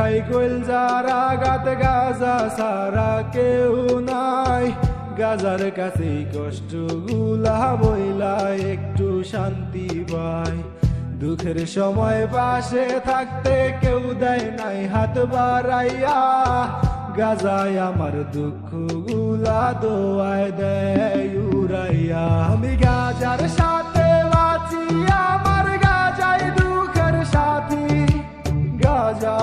দেখাই কইল যারা গাত গাজা সারা কেউ নাই। গাজার কাছে কষ্টগুলা বইলা একটু শান্তি পায় দুঃখের সময় পাশে থাকতে কেউ দেয় নাই হাত বাড়াইয়া। গাজায় আমার দুঃখগুলা দোয়ায় দেয় উড়াইয়া। আমি গাজার সাথে বাঁচি, আমার গাজাই দুঃখের সাথী। গাজা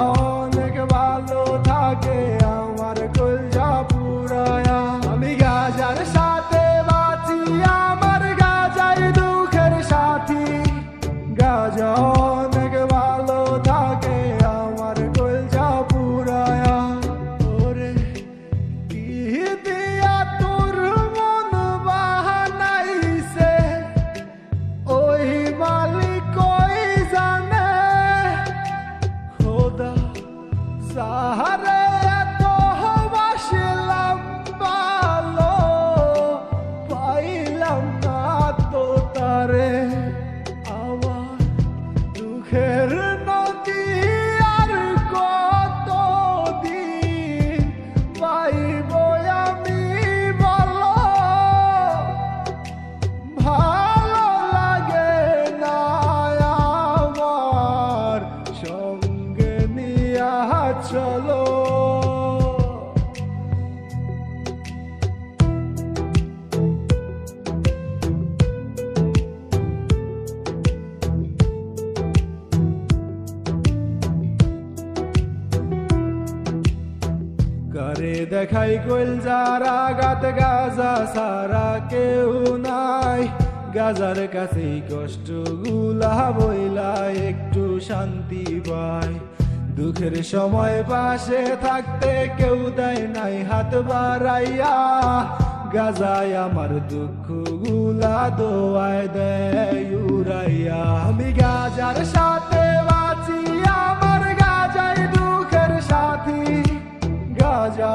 দেখাই কইল যারা গাত গাজা সারা কেউ নাই। গাজার কাছে কষ্টগুলা বইলা একটু শান্তি পায়। দুঃখের সময় পাশে থাকতে কেউ দেয় নাই হাত বাড়াইয়া। গাজায় আমার দুঃখগুলা দোয়ায় দেয়, উড়াইয়া। আমি গাজার সাথে গাজা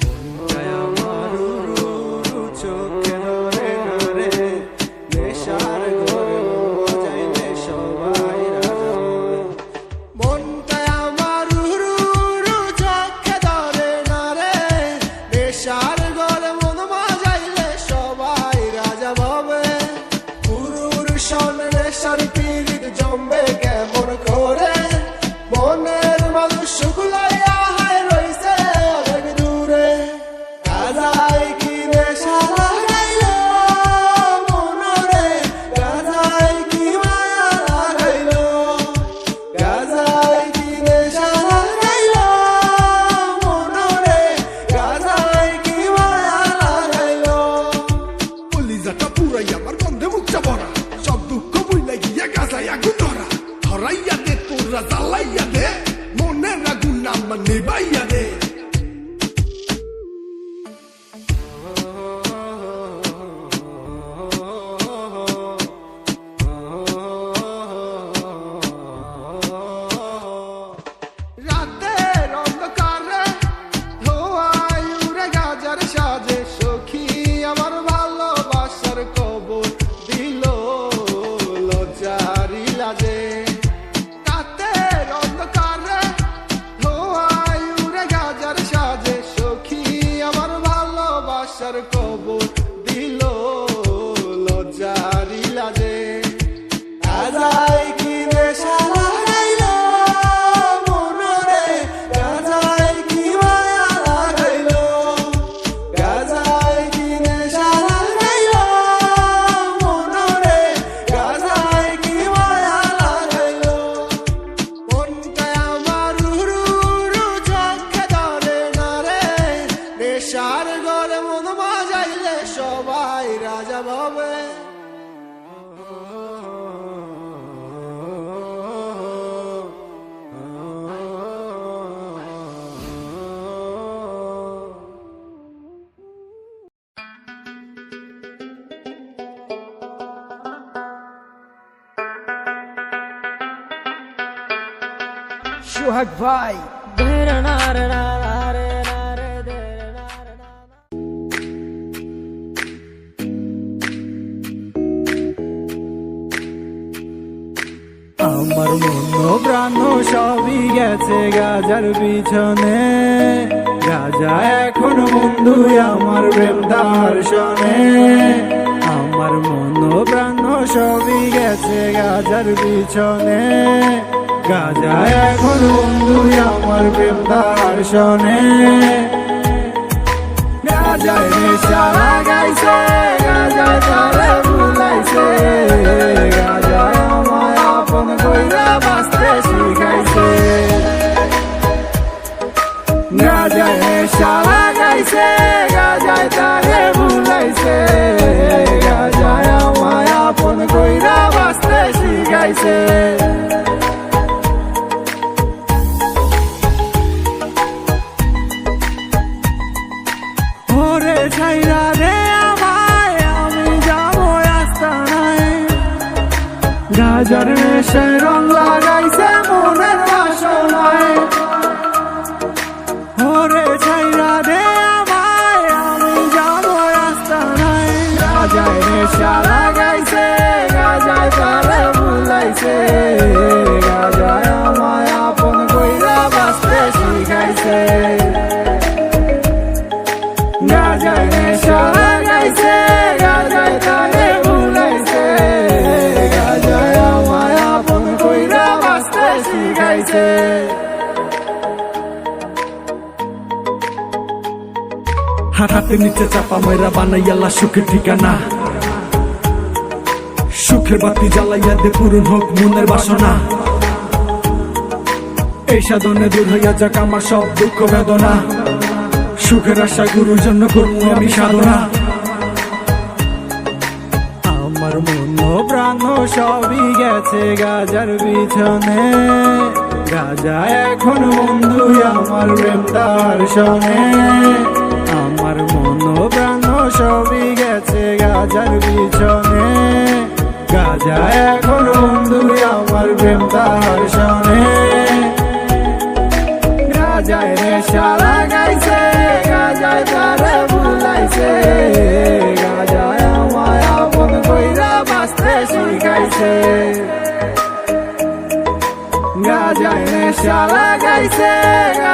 Jaya আজব হবে সোহাগ ভাই। গেছে গাজার পিছনে। গাজা এখন বন্ধু আমার প্রেম দর্শনে। আমার মন প্রাণ সবই গেছে গাজার পিছনে। গাজা এখন বন্ধু আমার প্রেম দর্শনে। গাজায় নেশা লাগাইছে গাজায় তারে ভুলাইছে। গাজায় আমায় আপন কইরা বাঁচতে শিখাইছে। শিখাইছে হাতে নিচে চাপা মেরা বানাইয়ালা সুখের ঠিকানা। সুখের বাতি জ্বালাইয়া দে পূরণ হোক মনের বাসনা। এই সাধনে দূর হইয়া যাক আমার সব দুঃখ বেদনা। সুখের আশা গুরুর জন্য করব আমি সাধনা। আমার মন প্রাণ সবই গেছে গাজার পিছনে গাজা এখন বন্ধু আমার প্রেম দর্শনে আমার মন প্রাণ সবই গেছে গাজার পিছনে। গাজা এখন বন্ধু আমার প্রেম দর্শনে গাজায় নেশা লাগাইছে গাজায় তারে ভুলাইছে। গাজায় আমায় আপন কইরা বাঁচতে শিখাইছে। গাজায় নেশা লাগাইছে গাজায়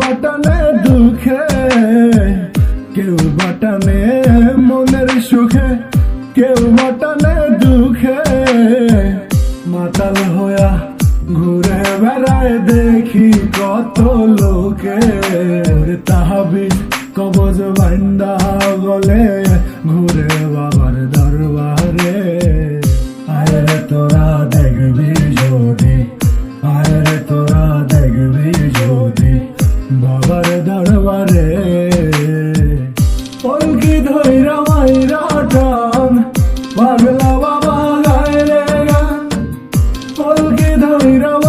বাটানে দুঃখে, কেউ বাটানে মনের সুখে, কেউ বাটানে দুঃখে। মাতাল হইয়া ঘুরে বেড়ায় দেখি কত লোকে। তাহাবি কবজ বান্দা গলে, ঘুরে বাবার দরবারে। আরে তোরা don't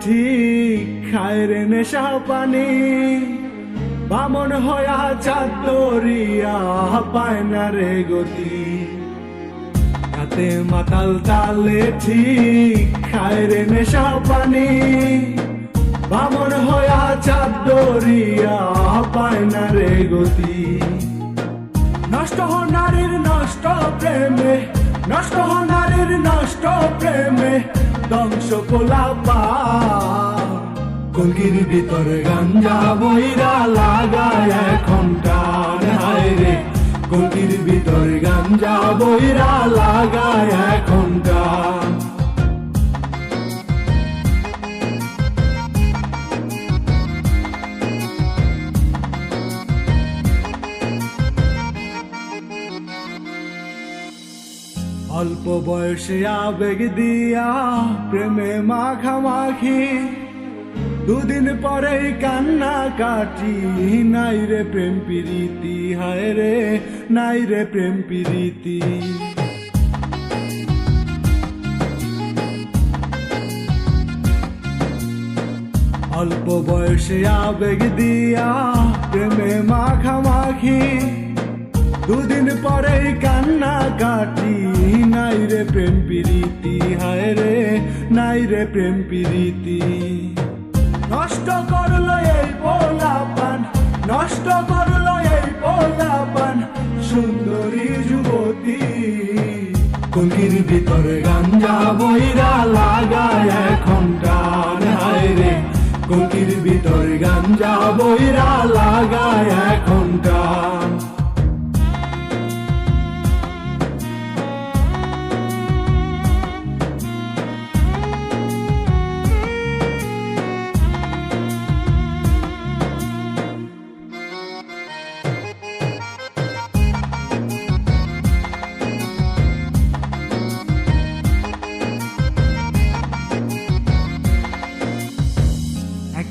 ঠিক নেশা পানি। বামন হয়া চাতরিয়া পায় না রে গতি। মাতাল তালে ঠিক খায় রে নেশা পানি। বামন হয়া চাতরিয়া পায় না রে গতি। নষ্ট হ নারীর নষ্ট প্রেমে নষ্ট হনারের নারীর নষ্ট প্রেমে ধ্বংস কোলাপা কলকির ভিতরে গাঞ্জা বইরা লাগায় এখন টান, হায় রে। কলগির ভিতরে গাঞ্জা বইরা লাগায় এখন অল্প বয়সে আবেগ দিয়া প্রেমে মাখামাখি। দুদিন পরেই কান্না কাটি, নাই রে প্রেম প্রীতি, হায় রে, নাই রে প্রেম প্রীতি। অল্প বয়সে আবেগ দিয়া প্রেমে মাখামাখি। দুদিন পরেই কান্না কাটি নাই রে প্রেম প্রীতি, হায় রে, নাই রে প্রেম প্রীতি। নষ্ট করল এই পোলাপান, নষ্ট করল এই পোলাপান, সুন্দরী যুবতী। কলকির ভিতরে গাঞ্জা বইরা লাগায় এখন টান, হায় রে। কলকির ভিতরে গাঞ্জা বইরা লাগায় এখন টান।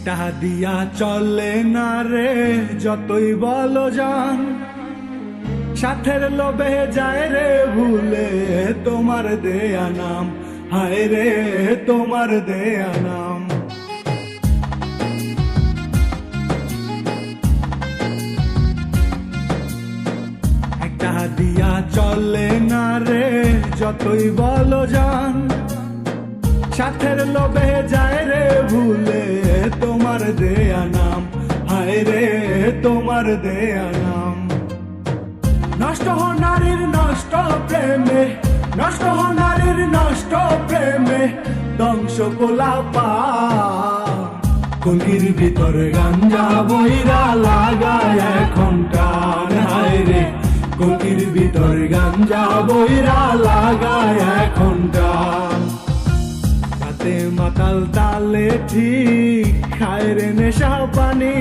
একটা দিয়া চলে না রে, যতই বলো যান সাথের লোভে যায় রে, ভুলে তোমার দেয়া নাম। হায় রে, তোমার দেয়া নাম। দিয়া চলে না রে, যতই বলো যান সাথের লোভে যায় রে, ভুলে তোমার দেয়া নাম। হায় রে, তোমার দেয়া নাম। নষ্ট হ নারীর নষ্ট প্রেমে, নষ্ট হ নারীর নষ্ট প্রেমে ধ্বংস পোলা পা। কলকির ভিতর গাঞ্জা বইরা লাগায় এখন টান হায় রে কলকির ভিতর গাঞ্জা বইরা লাগায় এখন টান হাতে মাতাল তালে ঠিক খায় রে নেশা পানি।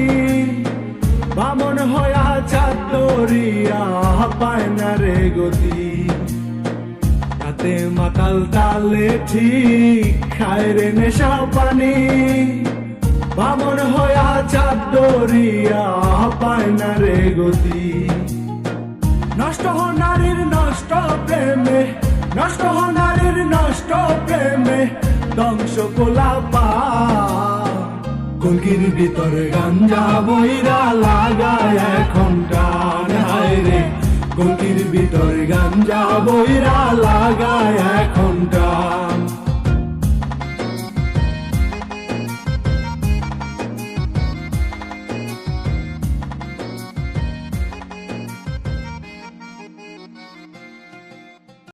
বামন হয়া চাতরিয়া পায় না রে গতি। মাতাল তালে ঠিক খায় রে নেশা পানি। বামন হয়া চাতরিয়া পায় না রে গতি। নষ্ট হ নারীর নষ্ট প্রেমে, নষ্ট হ নারীর নষ্ট প্রেমে। ধ্বংস গোলা পা কলকির ভিতরে গাঞ্জা বইরা লাগায় এখন টান রে। কলকির ভিতরে গাঞ্জা বইরা লাগায় এখন টান